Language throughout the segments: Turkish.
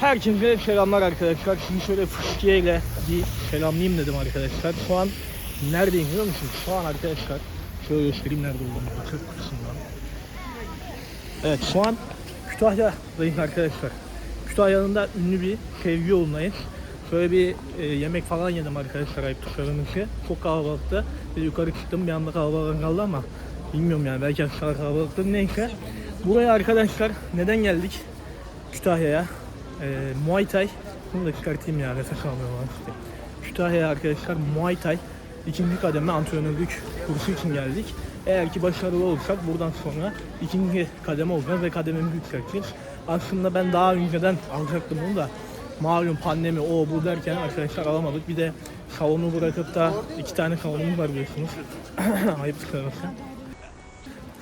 Herkese selamlar arkadaşlar. Şimdi şöyle fıskiye bir selamlayayım dedim arkadaşlar. Şu an neredeyim biliyor musunuz? Şu an arkadaşlar şöyle göstereyim nerede olduğumu. Çöp kutusundan. Evet şu an Kütahya'dayız arkadaşlar. Kütahya'nın da ünlü bir sevgi yolundayız. Şöyle bir e, yemek falan yedim arkadaşlar ayıp söylemesi. Çok kalabalıktı. Bir yukarı çıktım bir anda kalabalık kaldı ama bilmiyorum yani belki aşağı kalabalıktır. Neyse. Buraya arkadaşlar neden geldik? Kütahya'ya. E, Muay Thai. Bunu da çıkartayım ya nefes almıyorum işte. Kütahya'ya arkadaşlar Muay Thai ikinci kademe antrenörlük kursu için geldik. Eğer ki başarılı olursak buradan sonra ikinci kademe olacağız ve kadememizi yükselteceğiz. Aslında ben daha önceden alacaktım bunu da malum pandemi o bu derken arkadaşlar alamadık. Bir de salonu bırakıp da iki tane salonumuz var biliyorsunuz. Ayıp çıkarması.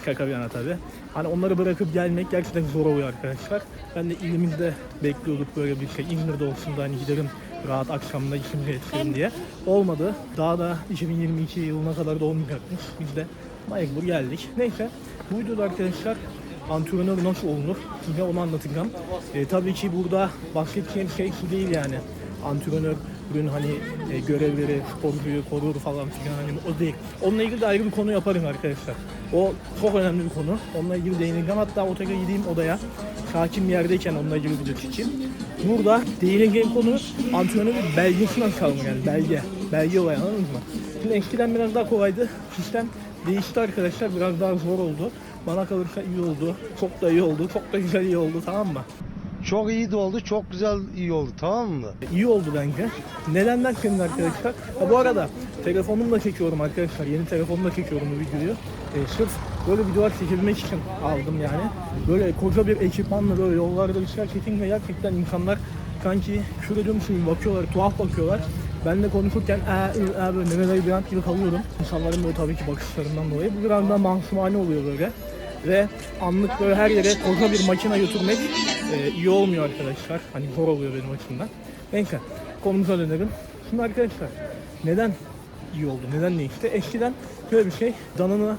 Şaka bir yana tabi. Hani onları bırakıp gelmek gerçekten zor oluyor arkadaşlar. Ben de ilimizde bekliyorduk böyle bir şey. İzmir'de olsun da hani giderim rahat akşamda işimizi yetiştirin diye. Olmadı. Daha da 2022 yılına kadar da olmayacakmış. Biz de mecbur geldik. Neyse bu videoda arkadaşlar antrenör nasıl olunur size onu anlatacağım. Ee, tabii ki burada bahsedeceğim şey şu değil yani. Antrenörün hani e, görevleri, sporcuyu korur falan filan hani o değil. Onunla ilgili de ayrı bir konu yaparım arkadaşlar. O çok önemli bir konu. Onunla ilgili değineceğim. Hatta otele gideyim odaya. Sakin bir yerdeyken onunla ilgili video çekeyim. Burada değineceğim konu antrenörün belgesini nasıl alınır yani belge. Belge olayı anladınız mı? Şimdi eskiden biraz daha kolaydı. Sistem değişti arkadaşlar. Biraz daha zor oldu. Bana kalırsa iyi oldu. Çok da iyi oldu. Çok da güzel iyi oldu tamam mı? Çok iyi de oldu, çok güzel iyi oldu tamam mı? İyi oldu bence. Neden derseniz arkadaşlar. Ha, bu arada telefonumla çekiyorum arkadaşlar. Yeni telefonumla çekiyorum bu videoyu. Ee, sırf böyle videolar çekebilmek için aldım yani. Böyle koca bir ekipmanla böyle yollarda bir şeyler çekince gerçekten insanlar sanki küfür ediyormuş gibi bakıyorlar, tuhaf bakıyorlar. Ben de konuşurken ee, ee, böyle neneleri bir gibi kalıyorum. İnsanların böyle tabii ki bakışlarından dolayı. Bu biraz daha mahsumane oluyor böyle. Ve anlık böyle her yere koca bir makine götürmek e, iyi olmuyor arkadaşlar. Hani zor oluyor benim açımdan. Neyse konumuza dönelim. Şimdi arkadaşlar neden iyi oldu? Neden değişti? Eskiden şöyle bir şey. Danını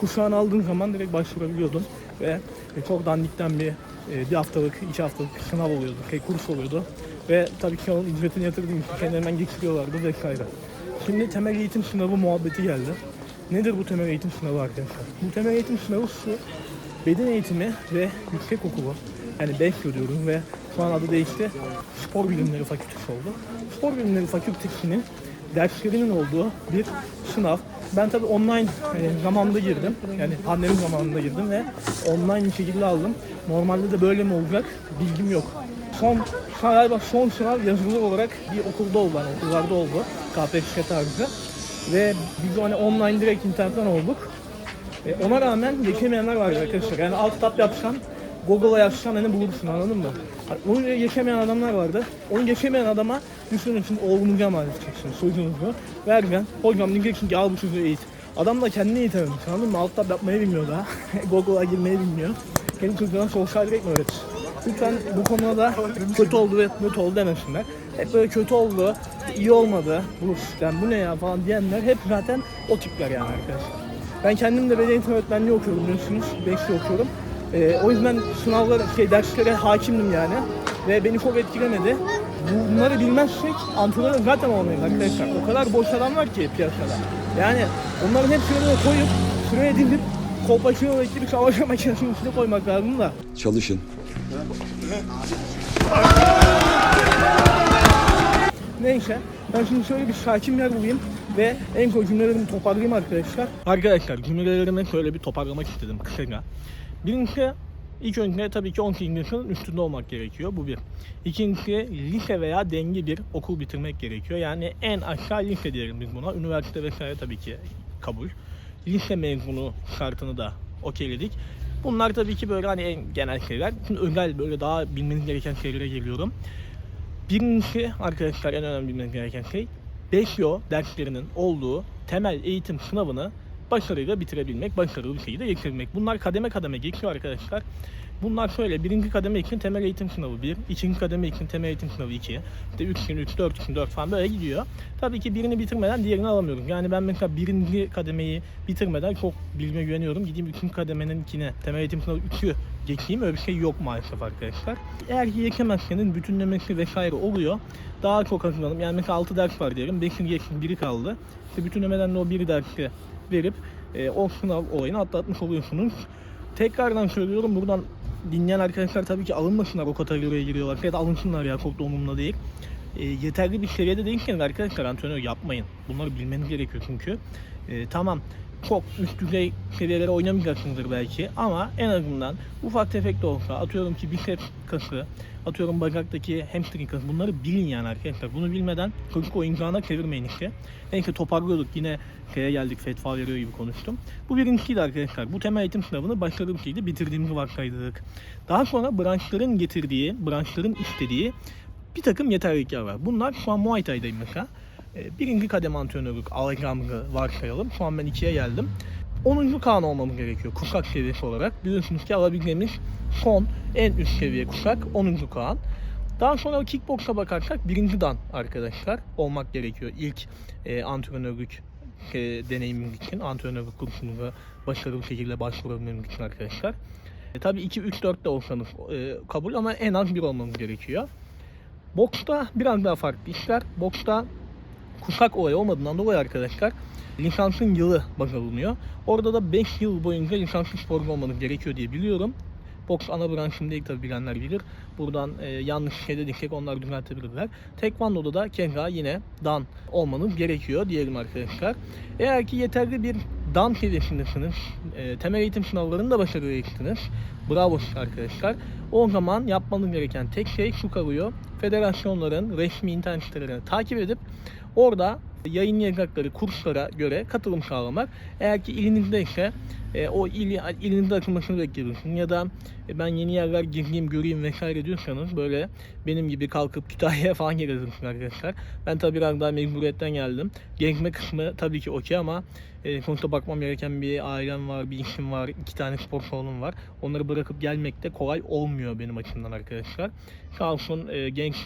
kuşağını aldığın zaman direkt başvurabiliyordun. Ve e, çok dandikten bir e, bir haftalık, iki haftalık sınav oluyordu. Şey, kurs oluyordu. Ve tabii ki onun ücretini yatırdığın için kendilerinden geçiriyorlardı vesaire. Şimdi temel eğitim sınavı muhabbeti geldi. Nedir bu temel eğitim sınavı arkadaşlar? Bu temel eğitim sınavı şu. Beden eğitimi ve yüksek okulu yani BESYO diyoruz ve şu an adı değişti. Spor Bilimleri Fakültesi oldu. Spor Bilimleri Fakültesi'nin derslerinin olduğu bir sınav. Ben tabii online e, zamanda girdim. Yani pandemi zamanında girdim ve online bir şekilde aldım. Normalde de böyle mi olacak bilgim yok. Son galiba son sınav yazılı olarak bir okulda oldu. Yani okullarda oldu. KPSS tarzı. Ve biz hani online direkt internetten olduk. E, ona rağmen geçemeyenler var arkadaşlar. Yani alt tab yapsan Google'a yazsan hani bulursun anladın mı? Hani onu geçemeyen adamlar vardı. Onu geçemeyen adama düşünün şimdi oğlunuzu emanet edeceksin çocuğunuzu. Vereceksin. Hocam diyeceksin ki al bu çocuğu eğit. Adam da kendini eğitememiş anladın mı? Alt yapmayı bilmiyor daha. Google'a girmeyi bilmiyor. Kendi çocuğuna sosyal direkt mi öğretir? Lütfen bu konuda da kötü oldu ve kötü oldu demesinler. Hep böyle kötü oldu, iyi olmadı, bu sistem bu ne ya falan diyenler hep zaten o tipler yani arkadaşlar. Ben kendim de beden eğitimi öğretmenliği okuyorum biliyorsunuz. 5 yıl okuyorum. Ee, o yüzden sınavlara, şey, derslere hakimdim yani. Ve beni çok etkilemedi. Bunları bilmezsek antrenör zaten olmayız arkadaşlar. O kadar boş adam var ki piyasada. Yani onların hepsini böyle koyup, sıraya dizip, kolpaçino ve bir savaş makinesinin içine koymak lazım da. Çalışın. Neyse ben şimdi şöyle bir sakin bir yer bulayım ve en son cümlelerimi toparlayayım arkadaşlar. Arkadaşlar cümlelerimi şöyle bir toparlamak istedim kısaca. Birincisi ilk önce tabii ki 18 yaşının üstünde olmak gerekiyor. Bu bir. İkincisi lise veya dengi bir okul bitirmek gerekiyor. Yani en aşağı lise diyelim biz buna. Üniversite vesaire tabii ki kabul. Lise mezunu şartını da okeyledik. Bunlar tabii ki böyle hani en genel şeyler. Şimdi özel böyle daha bilmeniz gereken şeylere geliyorum. Birincisi arkadaşlar en önemli bilmeniz gereken şey BESYO derslerinin olduğu temel eğitim sınavını başarıyla bitirebilmek, başarılı bir şekilde geçirmek. Bunlar kademe kademe geçiyor arkadaşlar. Bunlar şöyle birinci kademe için temel eğitim sınavı 1, ikinci kademe için temel eğitim sınavı 2, işte 3 gün 3, 4 gün 4 falan böyle gidiyor. Tabii ki birini bitirmeden diğerini alamıyorum. Yani ben mesela birinci kademeyi bitirmeden çok bilime güveniyorum. Gideyim üçüncü kademeninkine temel eğitim sınavı 3'ü geçeyim öyle bir şey yok maalesef arkadaşlar. Eğer ki geçemezseniz bütünlemesi vesaire oluyor. Daha çok hazırlanıp yani mesela 6 ders var diyelim. 5'ini geçtim biri kaldı. İşte bütünlemeden de o bir dersi verip e, o sınav olayını atlatmış oluyorsunuz. Tekrardan söylüyorum buradan dinleyen arkadaşlar tabii ki alınmasınlar o kategoriye giriyorlar. Ya da alınsınlar ya çok da umurumda değil. E, yeterli bir seviyede değilseniz arkadaşlar antrenör yapmayın. Bunları bilmeniz gerekiyor çünkü. E, tamam çok üst düzey seviyelere oynamayacaksınızdır belki ama en azından ufak tefek de olsa atıyorum ki biceps kası, atıyorum bacaktaki hamstring kası bunları bilin yani arkadaşlar. Bunu bilmeden çocuk oyuncağına çevirmeyin işte. Neyse toparlıyorduk yine şeye geldik fetva veriyor gibi konuştum. Bu birincisiydi arkadaşlar. Bu temel eğitim sınavını başarılı bir şekilde bitirdiğimizi varsaydık. Daha sonra branşların getirdiği, branşların istediği bir takım yeterlilikler var. Bunlar şu an Muay Thai'dayım mesela. Ee, Birinci kademe antrenörlük alacağımı varsayalım. Şu an ben ikiye geldim. 10. kan olmamız gerekiyor kuşak seviyesi olarak. Biliyorsunuz ki alabileceğimiz son en üst seviye kuşak 10. kan. Daha sonra kickboksa bakarsak birinci dan arkadaşlar olmak gerekiyor ilk e, antrenörlük e, deneyimimiz için, antrenörlük kursumuza başarılı bir şekilde başvurabilmemiz için arkadaşlar. E, tabii 2, 3, 4 de olsanız e, kabul ama en az bir olmamız gerekiyor. Boksta biraz daha farklı işler. Boksta kuşak olayı olmadığından dolayı arkadaşlar lisansın yılı baz alınıyor. Orada da 5 yıl boyunca lisanslı sporcu olmanız gerekiyor diye biliyorum. Boks ana branşım değil tabi bilenler bilir. Buradan e, yanlış şey dediysek onlar düzeltebilirler. Tekvando'da da keza yine dan olmanız gerekiyor diyelim arkadaşlar. Eğer ki yeterli bir dan seviyesindesiniz, e, temel eğitim sınavlarını da başarılı geçtiniz. Bravo arkadaşlar. O zaman yapmanız gereken tek şey şu kalıyor. Federasyonların resmi internet sitelerini takip edip orada yayınlayacakları kurslara göre katılım sağlamak. Eğer ki ilinizdeyse e, o ili, ilinizde açılmasını bekliyorsunuz ya da e, ben yeni yerler gireyim göreyim vesaire diyorsanız böyle benim gibi kalkıp Kütahya'ya falan gelirsiniz arkadaşlar. Ben tabi biraz daha mecburiyetten geldim. Gezme kısmı tabii ki okey ama e, sonuçta bakmam gereken bir ailem var, bir işim var, iki tane spor salonum var. Onları bırakıp gelmek de kolay olmuyor benim açımdan arkadaşlar. Sağ olsun e, genç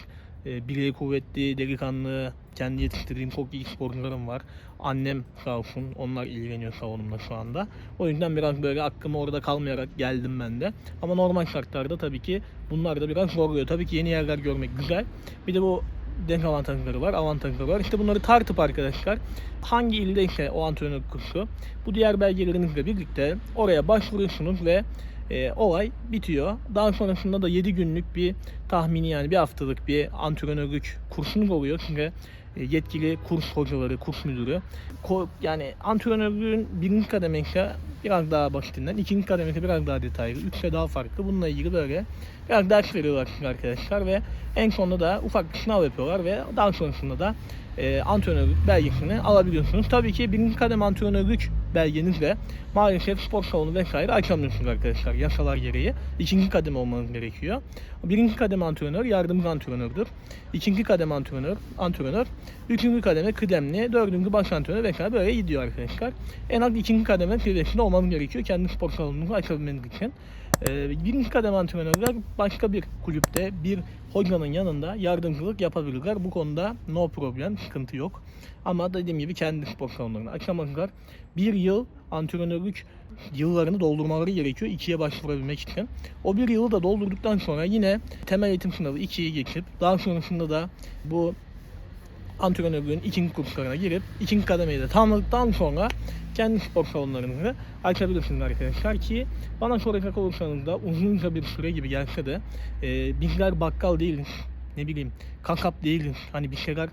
e, bileği kuvvetli, delikanlı, kendi yetiştirdiğim çok iyi sporcularım var. Annem sağ olsun, onlar ilgileniyor salonumla şu anda. O yüzden biraz böyle hakkımı orada kalmayarak geldim ben de. Ama normal şartlarda tabii ki bunlar da biraz zorluyor. Tabii ki yeni yerler görmek güzel. Bir de bu dezavantajları var, avantajları var. İşte bunları tartıp arkadaşlar hangi ildeyse o antrenör kursu bu diğer belgelerinizle birlikte oraya başvuruyorsunuz ve e, olay bitiyor. Daha sonrasında da 7 günlük bir tahmini yani bir haftalık bir antrenörlük kursunuz oluyor. Çünkü e, yetkili kurs hocaları, kurs müdürü. Ko- yani antrenörlüğün birinci kademesi biraz daha basitinden, ikinci kademesi biraz daha detaylı, üçse daha farklı. Bununla ilgili böyle biraz ders veriyorlar arkadaşlar ve en sonunda da ufak bir sınav yapıyorlar ve daha sonrasında da e, antrenörlük belgesini alabiliyorsunuz. Tabii ki birinci kademe antrenörlük belgenizle maalesef spor salonu vesaire açamıyorsunuz arkadaşlar yasalar gereği. İkinci kademe olmanız gerekiyor. Birinci kademe antrenör yardımcı antrenördür. İkinci kademe antrenör, antrenör. Üçüncü kademe kıdemli, dördüncü baş antrenör vesaire böyle gidiyor arkadaşlar. En az ikinci kademe seviyesinde olmanız gerekiyor kendi spor salonunuzu açabilmeniz için. Birinci kademe antrenörler başka bir kulüpte bir hocanın yanında yardımcılık yapabilirler. Bu konuda no problem, sıkıntı yok. Ama dediğim gibi kendi spor salonlarını açamazlar. Bir yıl antrenörlük yıllarını doldurmaları gerekiyor ikiye başvurabilmek için. O bir yılı da doldurduktan sonra yine temel eğitim sınavı 2'yi geçip daha sonrasında da bu antrenörlüğün ikinci kurslarına girip ikinci kademeyi de tamamladıktan sonra kendi spor salonlarınızı açabilirsiniz arkadaşlar ki bana soracak olursanız da uzunca bir süre gibi gelse de e, bizler bakkal değiliz ne bileyim kakap değiliz. Hani bir şeyler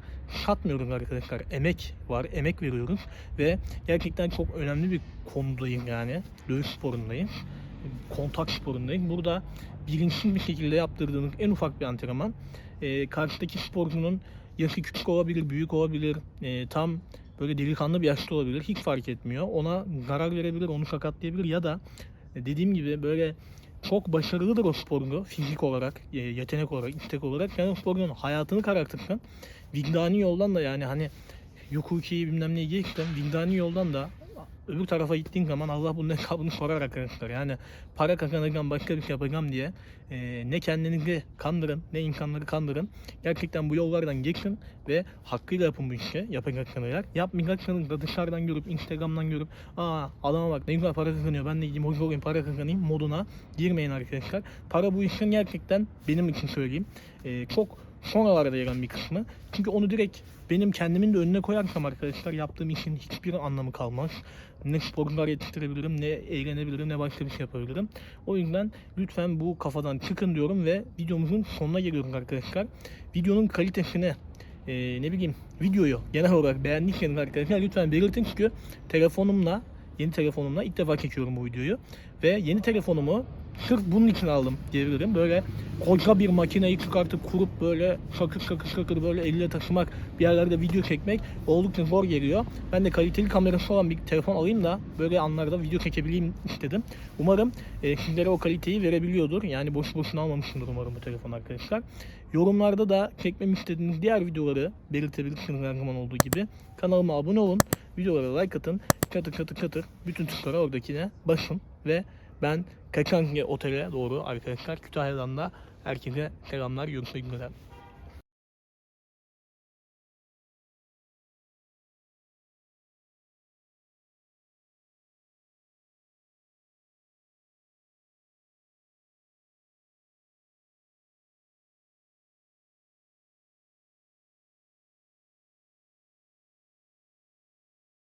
satmıyoruz arkadaşlar. Emek var emek veriyoruz ve gerçekten çok önemli bir konudayım yani. Dövüş sporundayım kontak sporundayım burada bilinçsiz bir şekilde yaptırdığınız en ufak bir antrenman e, karşıdaki sporcunun yaşı küçük olabilir, büyük olabilir, e, tam böyle delikanlı bir yaşta olabilir. Hiç fark etmiyor. Ona zarar verebilir, onu sakatlayabilir ya da e, dediğim gibi böyle çok başarılıdır o sporcu fizik olarak, e, yetenek olarak, istek olarak. Yani sporcunun hayatını karartırsan vicdani yoldan da yani hani Yukuki'yi bilmem neyi geçtim. Vicdani yoldan da öbür tarafa gittiğin zaman Allah bunun hesabını sorar arkadaşlar. Yani para kazanacağım başka bir şey yapacağım diye e, ne kendinizi kandırın ne insanları kandırın. Gerçekten bu yollardan geçin ve hakkıyla yapın bu işi yapacaksanız eğer. Yapmayacaksanız da dışarıdan görüp Instagram'dan görüp aa adama bak ne güzel para kazanıyor ben de gideyim hoca olayım para kazanayım moduna girmeyin arkadaşlar. Para bu işin gerçekten benim için söyleyeyim e, çok sonralarda gelen bir kısmı. Çünkü onu direkt benim kendimin de önüne koyarsam arkadaşlar yaptığım işin hiçbir anlamı kalmaz. Ne sporcular yetiştirebilirim, ne eğlenebilirim, ne başka bir şey yapabilirim. O yüzden lütfen bu kafadan çıkın diyorum ve videomuzun sonuna geliyoruz arkadaşlar. Videonun kalitesini, e, ne bileyim videoyu genel olarak beğendiyseniz arkadaşlar lütfen belirtin çünkü telefonumla yeni telefonumla ilk defa çekiyorum bu videoyu ve yeni telefonumu sırf bunun için aldım diyebilirim. Böyle koca bir makineyi çıkartıp kurup böyle şakır şakır şakır böyle elle taşımak bir yerlerde video çekmek oldukça zor geliyor. Ben de kaliteli kamerası olan bir telefon alayım da böyle anlarda video çekebileyim istedim. Umarım e, sizlere o kaliteyi verebiliyordur. Yani boş boşuna almamışsındır umarım bu telefon arkadaşlar. Yorumlarda da çekmemi istediğiniz diğer videoları belirtebilirsiniz her zaman olduğu gibi. Kanalıma abone olun. Videolara like atın. Çatır çatır çatır. Bütün tuşlara oradakine basın. Ve ben Kaçangi Otel'e doğru arkadaşlar Kütahya'dan da herkese selamlar. Görüşmek üzere.